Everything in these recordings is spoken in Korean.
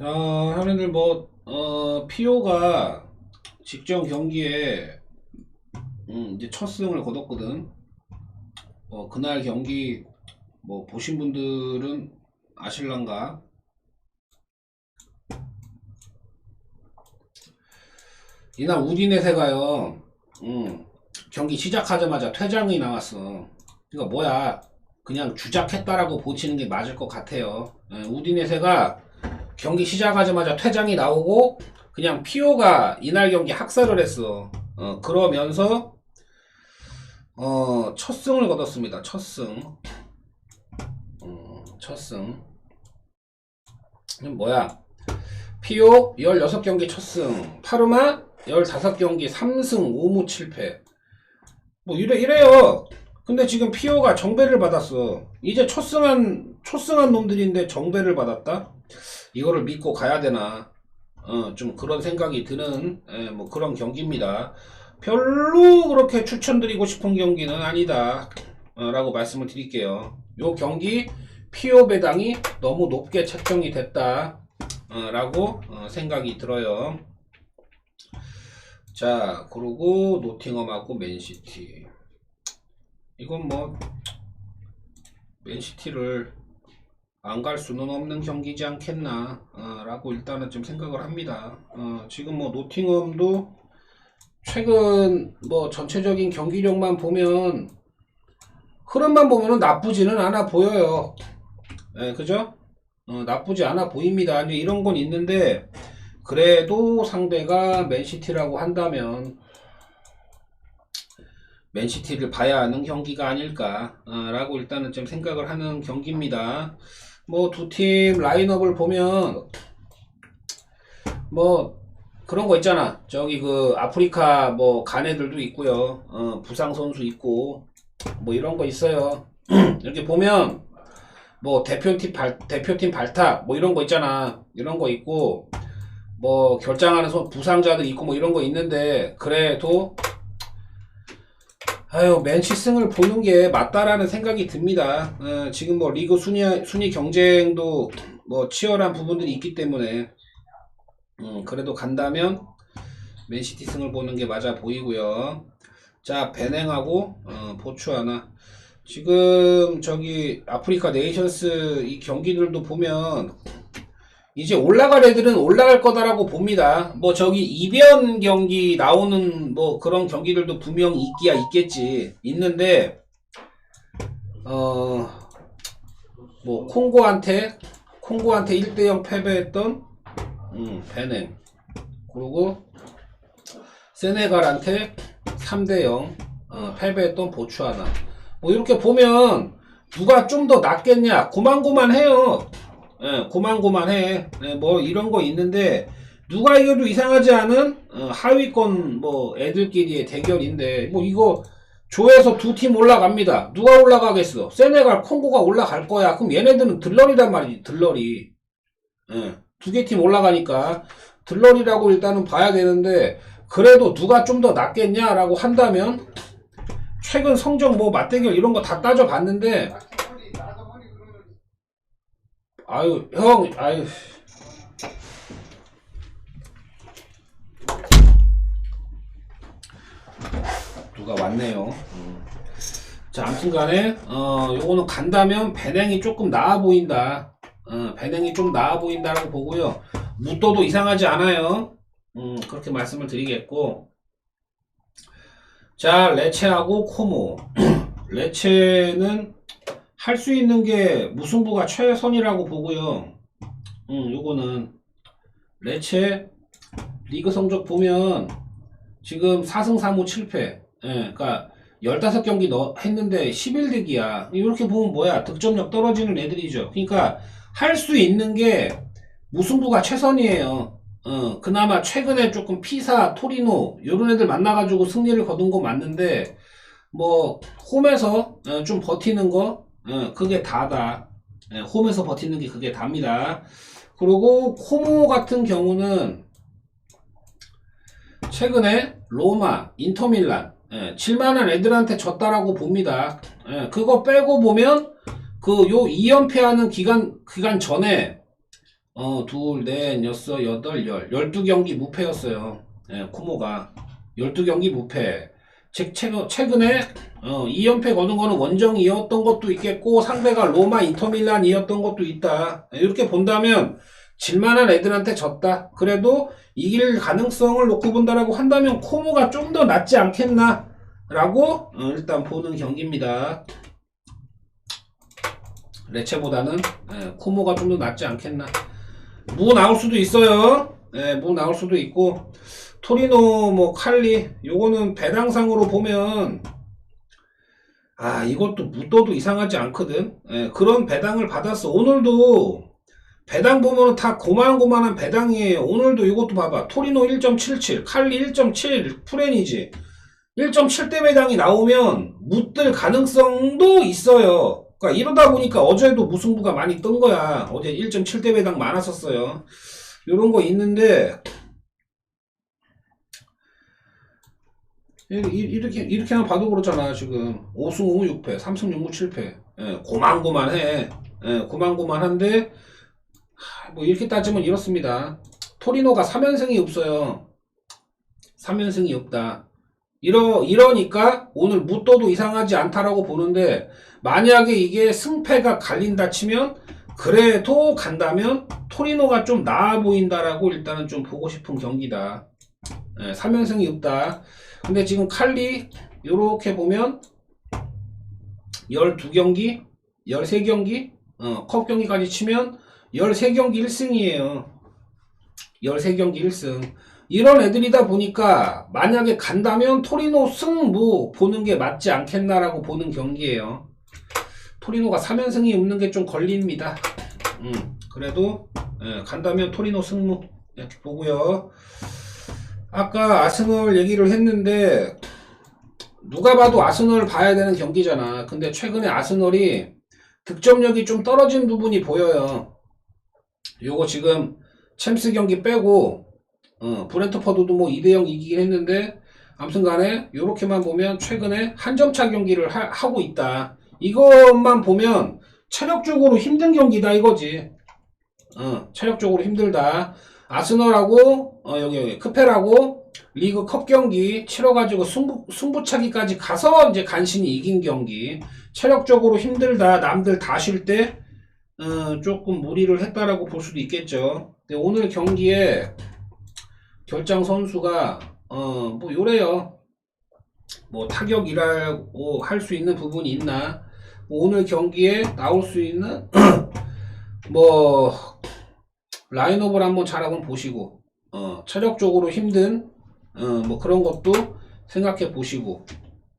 어, 형님들 뭐, 어, 피오가 직전 경기에, 음, 이제 첫 승을 거뒀거든. 어, 그날 경기, 뭐, 보신 분들은 아실란가? 이날 우디네세가요, 음, 경기 시작하자마자 퇴장이 나왔어. 이거 뭐야. 그냥 주작했다라고 보시는 게 맞을 것 같아요. 예, 우디네세가 경기 시작하자마자 퇴장이 나오고 그냥 피오가 이날 경기 학살을 했어. 어, 그러면서 어, 첫 승을 거뒀습니다. 첫 승. 음, 첫 승. 뭐야? 피오 16경기 첫 승. 파르마 15경기 3승 5무 7패. 뭐 이래 이래요. 근데 지금 피오가 정배를 받았어. 이제 첫승한 초승한 놈들인데 정배를 받았다. 이거를 믿고 가야 되나? 어, 좀 그런 생각이 드는 예, 뭐 그런 경기입니다. 별로 그렇게 추천드리고 싶은 경기는 아니다. 어, 라고 말씀을 드릴게요. 요 경기 피오 배당이 너무 높게 책정이 됐다. 어, 라고 어, 생각이 들어요. 자, 그리고 노팅엄하고 맨시티. 이건 뭐 맨시티를 안 갈 수는 없는 경기지 않겠나 어, 라고 일단은 좀 생각을 합니다. 어, 지금 뭐 노팅엄도 최근 뭐 전체적인 경기력만 보면 흐름만 보면은 나쁘지는 않아 보여요. 예, 그죠? 어, 나쁘지 않아 보입니다. 이제 이런 건 있는데 그래도 상대가 맨시티라고 한다면 맨시티를 봐야 하는 경기가 아닐까라고 일단은 좀 생각을 하는 경기입니다. 뭐 두 팀 라인업을 보면 뭐 그런 거 있잖아. 저기 그 아프리카 뭐 간애들도 있고요. 어, 부상 선수 있고 뭐 이런 거 있어요. 이렇게 보면 뭐 대표팀 발 대표팀 발탁 뭐 이런 거 있잖아. 이런 거 있고 뭐 결장하는 선 부상자들 있고 뭐 이런 거 있는데 그래도 아유 맨치승을 보는 게 맞다라는 생각이 듭니다. 어, 지금 뭐 리그 순위 순위 경쟁도 뭐 치열한 부분들이 있기 때문에 음, 그래도 간다면 맨시티 승을 보는 게 맞아 보이고요. 자 베냉하고 어, 보츠와나 지금 저기 아프리카 네이션스 이 경기들도 보면 이제 올라갈 애들은 올라갈 거다라고 봅니다. 뭐 저기 이변 경기 나오는 뭐 그런 경기들도 분명 있기야 있겠지. 있는데 어 뭐 콩고한테 콩고한테 1대0 패배했던 음, 베냉 그리고 세네갈한테 3대0 어, 패배했던 보츠와나 뭐 이렇게 보면 누가 좀 더 낫겠냐 고만고만해요. 예, 고만고만해. 예, 뭐 이런 거 있는데 누가 이겨도 이상하지 않은 어, 하위권 뭐 애들끼리의 대결인데 뭐 이거 조에서 두 팀 올라갑니다. 누가 올라가겠어? 세네갈, 콩고가 올라갈 거야. 그럼 얘네들은 들러리란 말이지. 들러리. 예, 두 개 팀 올라가니까 들러리라고 일단은 봐야 되는데 그래도 누가 좀 더 낫겠냐라고 한다면 최근 성적 뭐 맞대결 이런 거 다 따져봤는데 아유 형 아유. 누가 왔네요. 음. 자 아무튼간에 어 요거는 간다면 배냉이 조금 나아 보인다. 어 배냉이 좀 나아 보인다라고 보고요. 무도도 이상하지 않아요. 음 그렇게 말씀을 드리겠고. 자 레체하고 코모. 레체는 할 수 있는 게 무승부가 최선이라고 보고요. 음, 요거는 레체 리그 성적 보면 지금 4승 3무 7패. 예, 그러니까 15경기 넣, 했는데 11득이야. 이렇게 보면 뭐야? 득점력 떨어지는 애들이죠. 그러니까 할 수 있는 게 무승부가 최선이에요. 어, 그나마 최근에 조금 피사, 토리노 요런 애들 만나가지고 승리를 거둔 거 맞는데 뭐 홈에서 어, 좀 버티는 거 어, 그게 다다. 예, 홈에서 버티는 게 그게 답니다. 그리고 코모 같은 경우는 최근에 로마, 인터밀란 예, 칠만한 애들한테 졌다라고 봅니다. 예, 그거 빼고 보면 그 요 2연패하는 기간 기간 전에 어, 둘, 넷, 여섯, 여덟, 열. 열두 경기 무패였어요. 예, 코모가. 열두 경기 무패. 즉, 최근, 최근 에, 어, 2연패 거둔 거는 원정이었던 것도 있겠고, 상대가 로마 인터밀란이었던 것도 있다. 예, 이렇게 본다면, 질만한 애들한테 졌다. 그래도 이길 가능성을 놓고 본다라고 한다면, 코모가 좀 더 낫지 않겠나? 라고, 어, 일단 보는 경기입니다. 레체보다는, 예, 코모가 좀 더 낫지 않겠나? 무 나올 수도 있어요. 예, 무 나올 수도 있고 토리노 뭐 칼리 요거는 배당상으로 보면 아 이것도 무도도 이상하지 않거든. 예, 그런 배당을 받았어. 오늘도 배당 보면 다 고만고만한 배당이에요. 오늘도 이것도 봐봐. 토리노 1.77, 칼리 1.7, 프레니지 1.7대 배당이 나오면 묻들 가능성도 있어요. 그러니까 이러다 보니까 어제도 무승부가 많이 뜬 거야. 어제 1.7대 배당 많았었어요. 요런 거 있는데 이- 이- 이렇게 이렇게만 봐도 그렇잖아 지금. 5승 5무 6패 3승 6무 7패. 예, 고만고만해. 예, 고만고만한데 하, 뭐 이렇게 따지면 이렇습니다. 토리노가 3연승이 없어요. 3연승이 없다. 이러, 이러니까 오늘 무도도 이상하지 않다라고 보는데 만약에 이게 승패가 갈린다 치면 그래도 간다면 토리노가 좀 나아 보인다라고 일단은 좀 보고 싶은 경기다. 예, 3연승이 없다. 근데 지금 칼리 요렇게 보면 12경기, 13경기, 어, 컵 경기까지 치면 13경기 1승이에요. 13경기 1승. 이런 애들이다 보니까 만약에 간다면 토리노 승무 보는 게 맞지 않겠나라고 보는 경기예요. 토리노가 3연승이 없는 게 좀 걸립니다. 음, 그래도 예, 간다면 토리노 승무 이렇게 보고요. 아까 아스널 얘기를 했는데 누가 봐도 아스널 봐야 되는 경기잖아. 근데 최근에 아스널이 득점력이 좀 떨어진 부분이 보여요. 요거 지금 챔스 경기 빼고 어, 브렌트퍼드도 뭐 2대0 이기긴 했는데 아무튼 간에 요렇게만 보면 최근에 한 점차 경기를 하, 하고 있다. 이것만 보면 체력적으로 힘든 경기다 이거지. 어, 체력적으로 힘들다. 아스널하고 어, 여기 여기 크페라고 리그 컵 경기 치러가지고 승부, 승부차기까지 가서 이제 간신히 이긴 경기. 체력적으로 힘들다. 남들 다 쉴 때 어, 조금 무리를 했다라고 볼 수도 있겠죠. 근데 오늘 경기에 결장 선수가 어, 뭐 요래요. 뭐 타격이라고 할 수 있는 부분이 있나? 뭐 오늘 경기에 나올 수 있는 뭐 라인업을 한번 잘 한번 보시고 어, 체력적으로 힘든 어, 뭐 그런 것도 생각해 보시고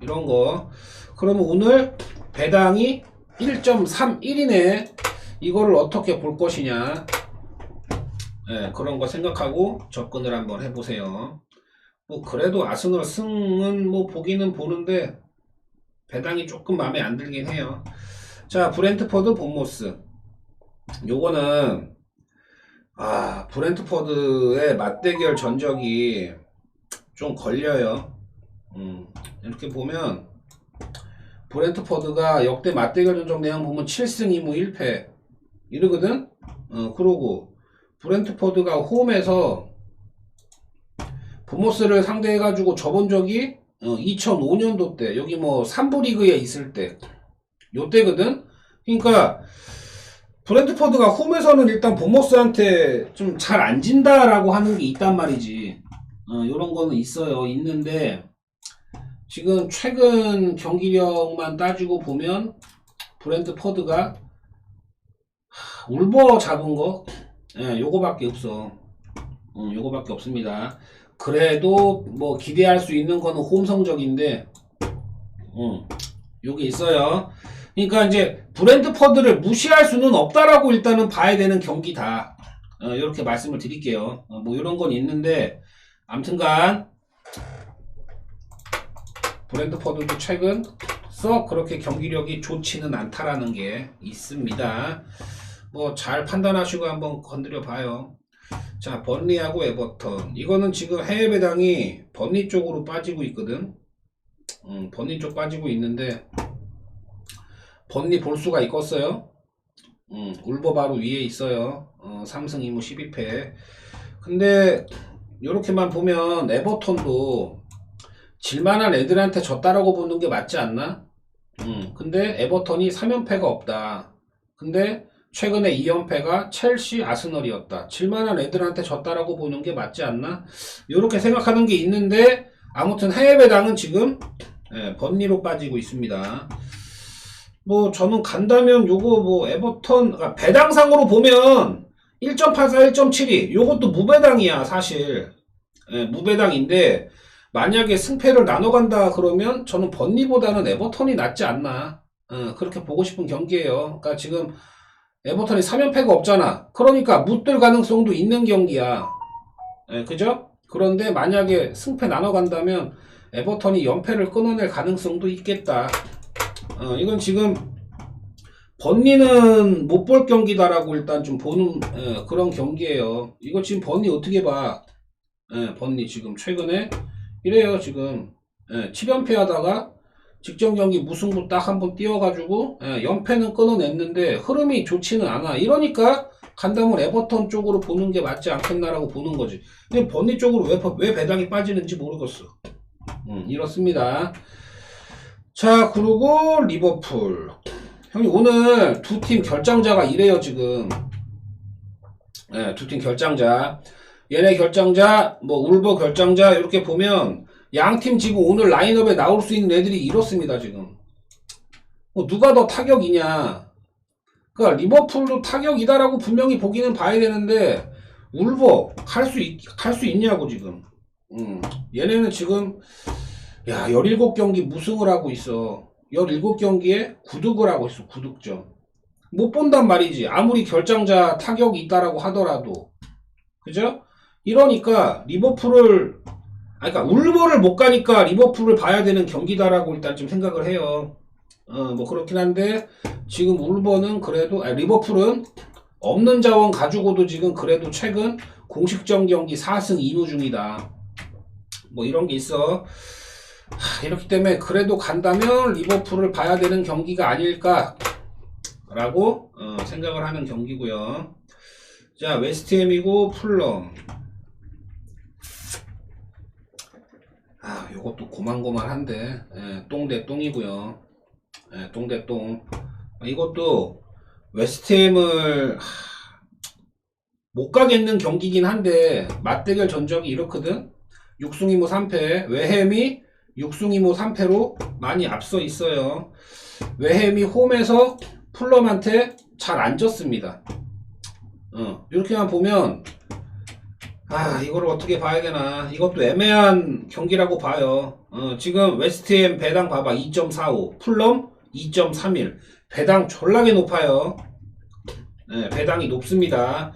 이런 거 그러면 오늘 배당이 1.31이네 이거를 어떻게 볼 것이냐 예, 그런 거 생각하고 접근을 한번 해보세요 뭐 그래도 아스널 승은 뭐 보기는 보는데 배당이 조금 마음에 안 들긴 해요. 자, 브렌트퍼드 본모스. 요거는, 아, 브렌트퍼드의 맞대결 전적이 좀 걸려요. 음, 이렇게 보면, 브렌트퍼드가 역대 맞대결 전적 내용 보면 7승 2무 1패. 이러거든? 어, 그러고, 브렌트퍼드가 홈에서 보모스를 상대해가지고 접은 적이 어, 2005년도 때 여기 뭐 3부 리그에 있을 때 요때거든 그러니까 브랜드포드가 홈에서는 일단 보모스한테 좀 잘 안 진다라고 하는 게 있단 말이지. 어, 요런 거는 있어요. 있는데 지금 최근 경기력만 따지고 보면 브랜드포드가 하, 울버 잡은 거? 예, 요거밖에 없어. 음, 요거밖에 없습니다. 그래도 뭐 기대할 수 있는 거는 홈 성적인데, 음, 요게 있어요. 그러니까 이제 브랜드 퍼드를 무시할 수는 없다라고 일단은 봐야 되는 경기다. 어, 이렇게 말씀을 드릴게요. 어, 뭐 이런 건 있는데, 암튼간 브랜드 퍼드도 최근 썩 그렇게 경기력이 좋지는 않다라는 게 있습니다. 뭐 잘 판단하시고 한번 건드려 봐요. 자, 번리하고 에버턴. 이거는 지금 해외 배당이 번리 쪽으로 빠지고 있거든. 음, 번리 쪽 빠지고 있는데, 번리 볼 수가 있겠어요? 음, 울버 바로 위에 있어요. 어, 3승 2무 12패. 근데 이렇게만 보면 에버턴도 질만한 애들한테 졌다라고 보는 게 맞지 않나? 음, 근데 에버턴이 3연패가 없다. 근데 최근에 2연패가 첼시, 아스널이었다. 질만한 애들한테 졌다라고 보는 게 맞지 않나? 이렇게 생각하는 게 있는데 아무튼 해외 배당은 지금 예, 번리로 빠지고 있습니다. 뭐 저는 간다면 요거 뭐 에버턴 아, 배당상으로 보면 1.84, 1.72 요것도 무배당이야 사실. 예, 무배당인데 만약에 승패를 나눠 간다 그러면 저는 번리보다는 에버턴이 낫지 않나. 어, 그렇게 보고 싶은 경기예요. 그러니까 지금 에버턴이 3연패가 없잖아. 그러니까 묻들 가능성도 있는 경기야. 예, 그죠? 그런데 만약에 승패 나눠 간다면 에버턴이 연패를 끊어낼 가능성도 있겠다 어, 이건 지금 번니는 못 볼 경기다라고 일단 좀 보는 예, 그런 경기예요. 이거 지금 번니 어떻게 봐? 예, 번니 지금 최근에 이래요 지금 예, 7연패 하다가 직전 경기 무승부 딱 한번 뛰어가지고 예, 연패는 끊어냈는데 흐름이 좋지는 않아. 이러니까 간다면 에버턴 쪽으로 보는 게 맞지 않겠나라고 보는 거지. 근데 번니 쪽으로 왜, 왜 배당이 빠지는지 모르겠어. 음, 이렇습니다. 자, 그리고 리버풀. 형님, 오늘 두 팀 결장자가 이래요, 지금. 네, 두 팀 결장자. 얘네 결장자, 뭐, 울버 결장자, 이렇게 보면, 양 팀 지금 오늘 라인업에 나올 수 있는 애들이 이렇습니다, 지금. 뭐, 누가 더 타격이냐. 그니까, 리버풀도 타격이다라고 분명히 보기는 봐야 되는데, 울버, 갈 수, 있, 갈수 있냐고, 지금. 음, 얘네는 지금, 야, 17경기 무승을 하고 있어. 17경기에 9득을 하고 있어, 9득점. 못 본단 말이지. 아무리 결장자 타격이 있다라고 하더라도. 그죠? 이러니까, 리버풀을, 아, 그니까, 울버를 못 가니까 리버풀을 봐야 되는 경기다라고 일단 좀 생각을 해요. 어, 뭐, 그렇긴 한데, 지금 울버는 그래도, 아, 리버풀은 없는 자원 가지고도 지금 그래도 최근 공식전 경기 4승 2무 중이다. 뭐, 이런 게 있어. 하, 이렇기 때문에 그래도 간다면 리버풀을 봐야 되는 경기가 아닐까라고 어, 생각을 하는 경기고요. 자 웨스트햄이고 풀럼. 아 요것도 고만고만한데 예, 똥대 똥이고요. 예, 똥대 똥. 아, 이것도 웨스트햄을 하, 못 가겠는 경기긴 한데 맞대결 전적이 이렇거든. 6승 2무 3패 외햄이 6승 2무 3패로 많이 앞서 있어요. 외햄이 홈에서 풀럼한테 잘 안 졌습니다. 어, 이렇게만 보면 아 이거를 어떻게 봐야 되나 이것도 애매한 경기라고 봐요. 어, 지금 웨스트햄 배당 봐봐 2.45 풀럼 2.31 배당 졸라게 높아요. 네, 배당이 높습니다.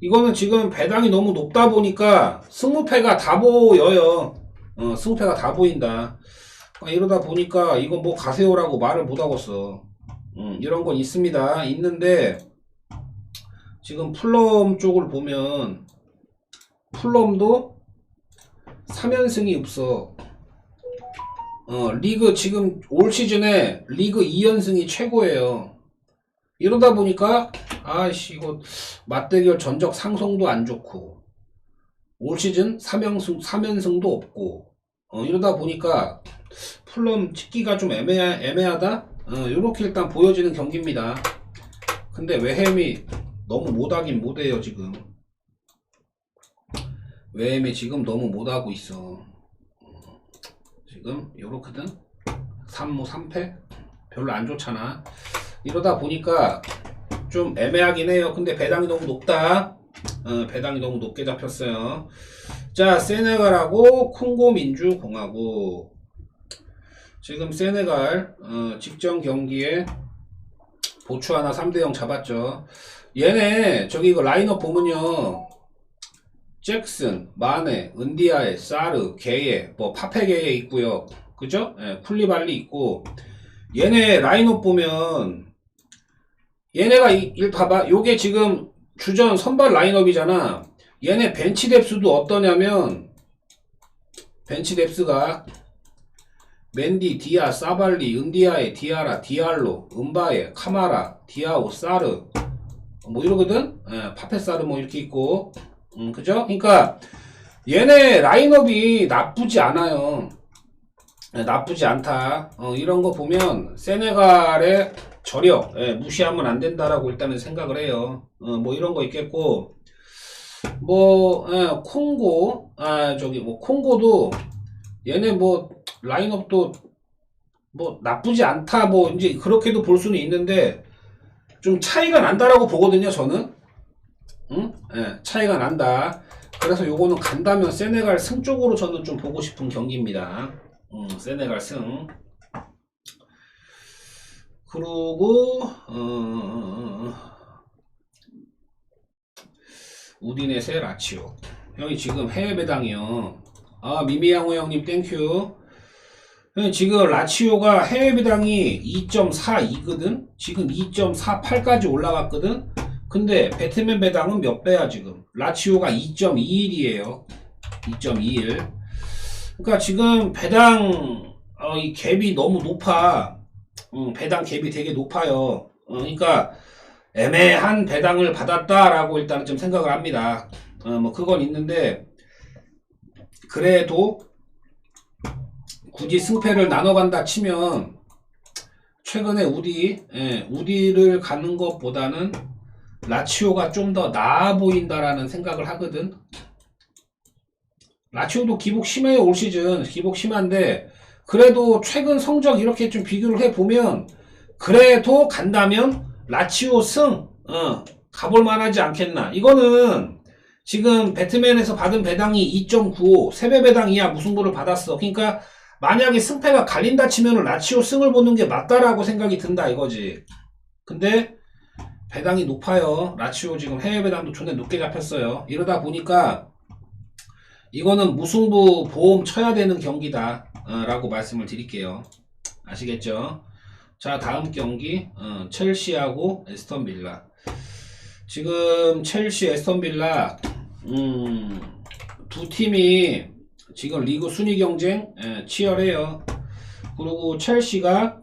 이거는 지금 배당이 너무 높다 보니까 승무패가 다 보여요. 어, 승패가 다 보인다. 아, 이러다 보니까 이건 뭐 가세요라고 말을 못 하겠어. 음, 이런 건 있습니다. 있는데 지금 플럼 쪽을 보면 플럼도 3연승이 없어. 어, 리그 지금 올 시즌에 리그 2연승이 최고예요. 이러다 보니까 아씨 이거 맞대결 전적 상성도 안 좋고 올 시즌 3연승 3연승도 없고 어, 이러다 보니까 플럼 찍기가 좀 애매하, 애매하다? 어, 요렇게 일단 보여지는 경기입니다. 근데 외햄이 너무 못하긴 못해요, 지금. 외햄이 지금 너무 못하고 있어. 어, 지금 요렇거든? 3무 3패? 별로 안 좋잖아. 이러다 보니까 좀 애매하긴 해요. 근데 배당이 너무 높다. 어, 배당이 너무 높게 잡혔어요. 자, 세네갈하고 콩고 민주공화국. 지금 세네갈 어, 직전 경기에 보추 하나 3대0 잡았죠. 얘네 저기 이거 라인업 보면요. 잭슨, 마네, 은디아에, 사르, 게에, 뭐 파페게에 있고요. 그죠? 예, 쿨리발리 있고 얘네 라인업 보면 얘네가 이, 일 봐봐. 요게 지금 주전 선발 라인업이잖아. 얘네 벤치 뎁스도 어떠냐면 벤치 뎁스가 맨디, 디아, 사발리, 은디아에, 디아라, 디알로, 은바에, 카마라, 디아오, 사르 뭐 이러거든. 예, 파페사르 뭐 이렇게 있고, 음, 그죠? 그러니까 얘네 라인업이 나쁘지 않아요. 예, 나쁘지 않다. 어, 이런 거 보면 세네갈의 저력 예, 무시하면 안 된다라고 일단은 생각을 해요. 어, 뭐 이런 거 있겠고, 뭐 예, 콩고, 아 저기 뭐 콩고도 얘네 뭐 라인업도 뭐 나쁘지 않다 뭐 이제 그렇게도 볼 수는 있는데 좀 차이가 난다라고 보거든요 저는 응? 예, 차이가 난다 그래서 요거는 간다면 세네갈 승 쪽으로 저는 좀 보고 싶은 경기입니다 음, 세네갈 승. 그리고 어, 우디넷의 라치오. 형이 지금 해외 배당이요. 아 미미양호 형님 땡큐. 지금 라치오가 해외 배당이 2.42거든? 지금 2.48까지 올라갔거든? 근데 배트맨 배당은 몇 배야 지금? 라치오가 2.21이에요. 2.21 그러니까 지금 배당 어, 이 갭이 너무 높아. 음, 배당 갭이 되게 높아요. 어, 그러니까 애매한 배당을 받았다라고 일단은 좀 생각을 합니다. 어, 뭐 그건 있는데 그래도 굳이 승패를 나눠간다 치면 최근에 우디 예, 우디를 가는 것보다는 라치오가 좀 더 나아 보인다라는 생각을 하거든. 라치오도 기복 심해요 올 시즌 기복 심한데 그래도 최근 성적 이렇게 좀 비교를 해 보면 그래도 간다면 라치오 승 어, 가볼 만하지 않겠나. 이거는 지금 배트맨에서 받은 배당이 2.95 세배 배당 이하 무승부를 받았어. 그러니까 만약에 승패가 갈린다 치면 라치오 승을 보는 게 맞다라고 생각이 든다 이거지. 근데 배당이 높아요. 라치오 지금 해외 배당도 존나 높게 잡혔어요. 이러다 보니까 이거는 무승부 보험 쳐야 되는 경기다 어, 라고 말씀을 드릴게요. 아시겠죠? 자 다음 경기 어, 첼시하고 에스턴 빌라. 지금 첼시 에스턴 빌라 음, 두 팀이 지금 리그 순위 경쟁 예, 치열해요. 그리고 첼시가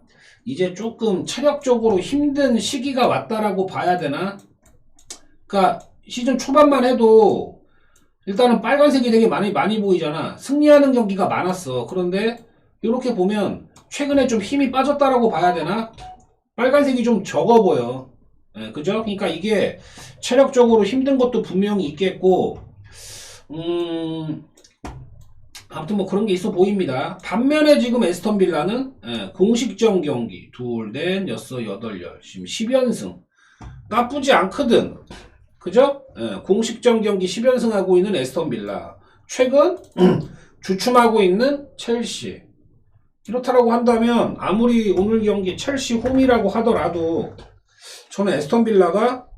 이제 조금 체력적으로 힘든 시기가 왔다라고 봐야 되나? 그러니까 시즌 초반만 해도 일단은 빨간색이 되게 많이 많이 보이잖아. 승리하는 경기가 많았어. 그런데 이렇게 보면 최근에 좀 힘이 빠졌다라고 봐야 되나? 빨간색이 좀 적어 보여. 예, 그죠? 그러니까 이게 체력적으로 힘든 것도 분명히 있겠고, 음, 아무튼 뭐 그런 게 있어 보입니다. 반면에 지금 에스턴 빌라는 예, 공식전 경기 둘, 넷, 여섯, 여덟, 열 지금 10연승 나쁘지 않거든. 그죠? 예, 공식전 경기 10연승하고 있는 에스턴 빌라 최근 주춤하고 있는 첼시 이렇다라고 한다면 아무리 오늘 경기 첼시 홈이라고 하더라도 저는 에스턴 빌라가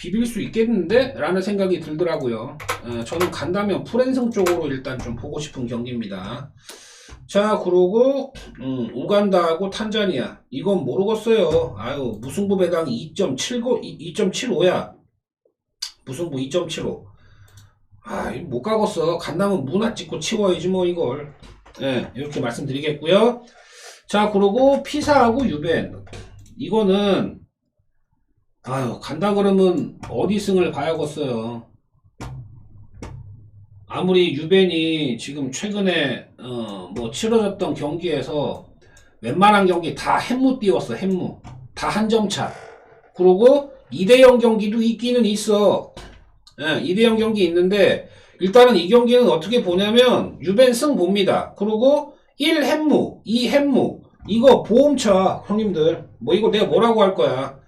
비빌 수 있겠는데? 라는 생각이 들더라고요. 어, 저는 간다면 프랜승 쪽으로 일단 좀 보고 싶은 경기입니다. 자, 그러고, 음, 우간다하고 탄자니아. 이건 모르겠어요. 아유, 무승부 배당 2.79, 2.75야. 무승부 2.75. 아, 이거 못 가겠어. 간다면 문화 찍고 치워야지, 뭐, 이걸. 예, 이렇게 말씀드리겠고요. 자, 그러고 피사하고 유벤. 이거는 아유 간다 그러면 어디 승을 봐야겠어요. 아무리 유벤이 지금 최근에 어 뭐 치러졌던 경기에서 웬만한 경기 다 햄무 띄웠어 햄무 다 한 점 차. 그리고 2대0 경기도 있기는 있어. 예, 2대0 경기 있는데 일단은 이 경기는 어떻게 보냐면 유벤 승 봅니다. 그리고 1 햄무, 2 햄무 이거 보험차 형님들 뭐 이거 내가 뭐라고 할 거야.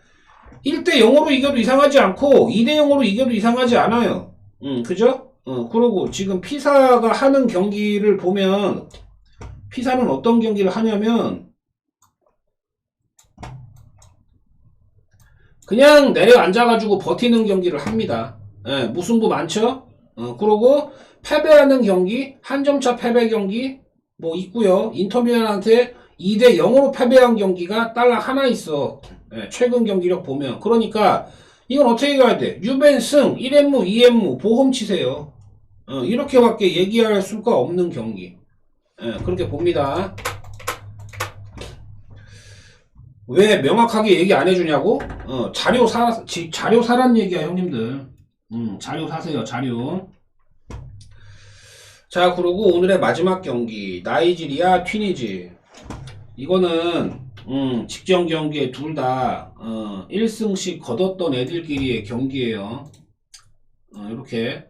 1대 0으로 이겨도 이상하지 않고 2대 0으로 이겨도 이상하지 않아요. 음, 그죠? 어, 그러고 지금 피사가 하는 경기를 보면 피사는 어떤 경기를 하냐면 그냥 내려앉아가지고 버티는 경기를 합니다. 예, 무승부 많죠? 어, 그러고 패배하는 경기, 한 점차 패배 경기 뭐 있고요. 인터미란한테 2대 0으로 패배한 경기가 딸락 하나 있어. 예, 최근 경기력 보면. 그러니까 이건 어떻게 가야 돼? 유벤 승, 1엠무, 2엠무 보험 치세요. 어, 이렇게밖에 얘기할 수가 없는 경기. 예, 그렇게 봅니다. 왜 명확하게 얘기 안 해주냐고? 어, 자료 사, 지- 자료 사란 얘기야, 형님들. 음, 자료 사세요, 자료. 자, 그리고 오늘의 마지막 경기. 나이지리아, 튀니지. 이거는, 음, 직전 경기에 둘 다, 어, 1승씩 거뒀던 애들끼리의 경기예요 어, 이렇게,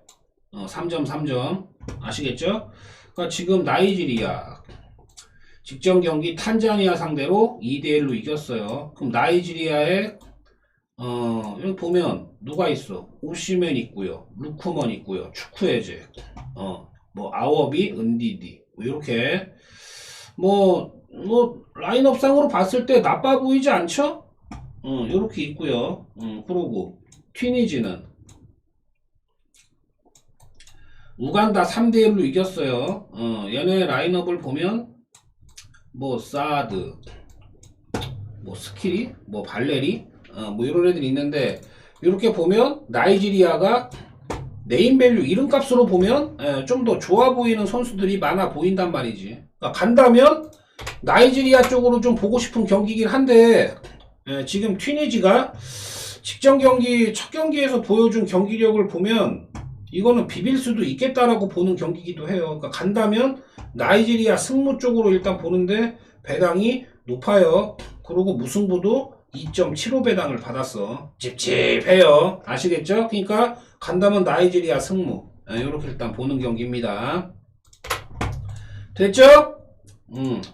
어, 3점, 3점. 아시겠죠? 그러니까 지금 나이지리아. 직전 경기 탄자니아 상대로 2대1로 이겼어요. 그럼 나이지리아에 어, 여기 보면 누가 있어? 오시멘 있고요. 루쿠먼 있고요. 추쿠에제. 어, 뭐 아워비, 은디디. 뭐 이렇게 뭐, 뭐 라인업상으로 봤을 때 나빠 보이지 않죠? 어, 이렇게 있고요. 음, 그러고 튀니지는 우간다 3대1로 이겼어요. 어, 얘네 라인업을 보면 뭐 사드, 뭐 스키리, 뭐 발레리, 어, 뭐 이런 애들이 있는데 이렇게 보면 나이지리아가 네임밸류 이름값으로 보면 좀 더 좋아 보이는 선수들이 많아 보인단 말이지. 그러니까 간다면 나이지리아 쪽으로 좀 보고 싶은 경기긴 한데 예, 지금 튀니지가 직전 경기 첫 경기에서 보여준 경기력을 보면 이거는 비빌 수도 있겠다라고 보는 경기기도 해요. 그러니까 간다면 나이지리아 승무 쪽으로 일단 보는데 배당이 높아요. 그리고 무승부도 2.75 배당을 받았어. 찝찝해요. 아시겠죠? 그러니까 간다면 나이지리아 승무. 이렇게 일단 보는 경기입니다. 됐죠? 음.